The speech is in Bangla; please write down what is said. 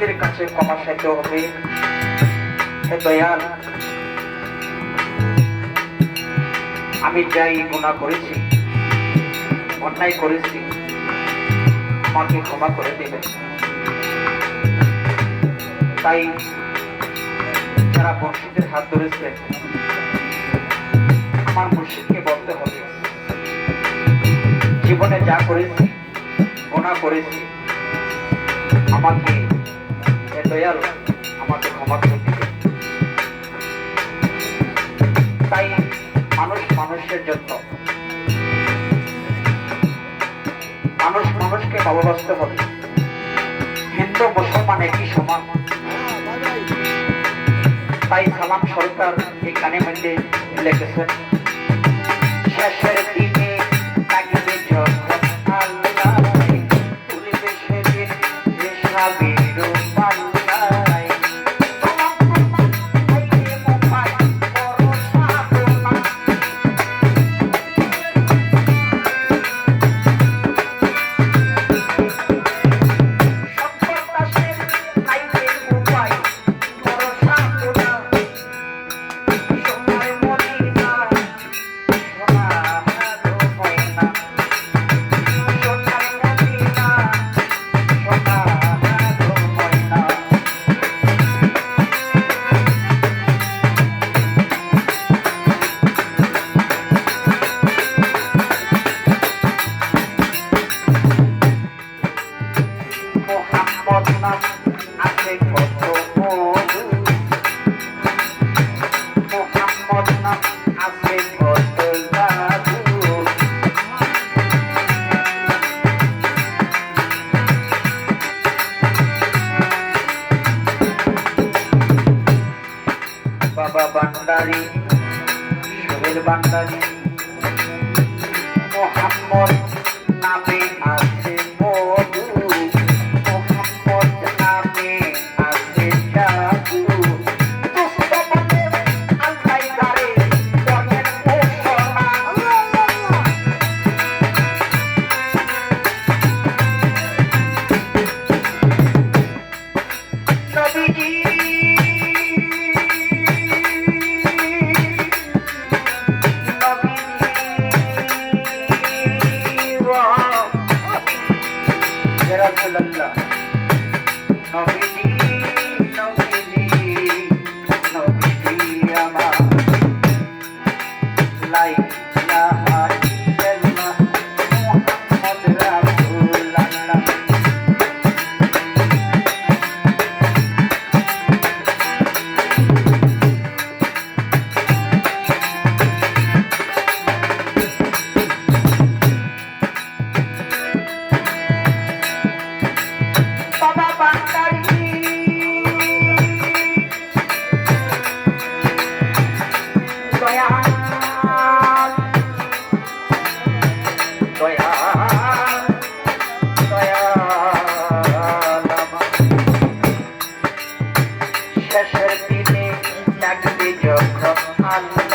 মুর্শিদের কাছে ক্ষমা চাইতে হবে। হে দয়াল, আমি যাই গুণা করেছি, অন্যায় করেছি আমাকে ক্ষমা করে দেবেন। তাই যারা মুর্শিদের হাত ধরেছে। আমার মুর্শিদকে বলতে হবে, জীবনে যা করেছি গোনা করেছি, আমাকে দয়াল আমাকে ক্ষমা করে দিবে তাই মানুষ মানুষের জন্য, মানুষ মানুষকে ভালোবাসতে হবে। হিন্দু, মুসলমান একই সমান। তাই সালাম সরকার এই গানের মধ্যে লিখেছেন, শেষের দিনে আছে কত মধু মোহাম্মদ নাম আছে কত জাদু। বাবা বান্ডারি সুরের বান্ডারি মোহাম্মদ নামে আলী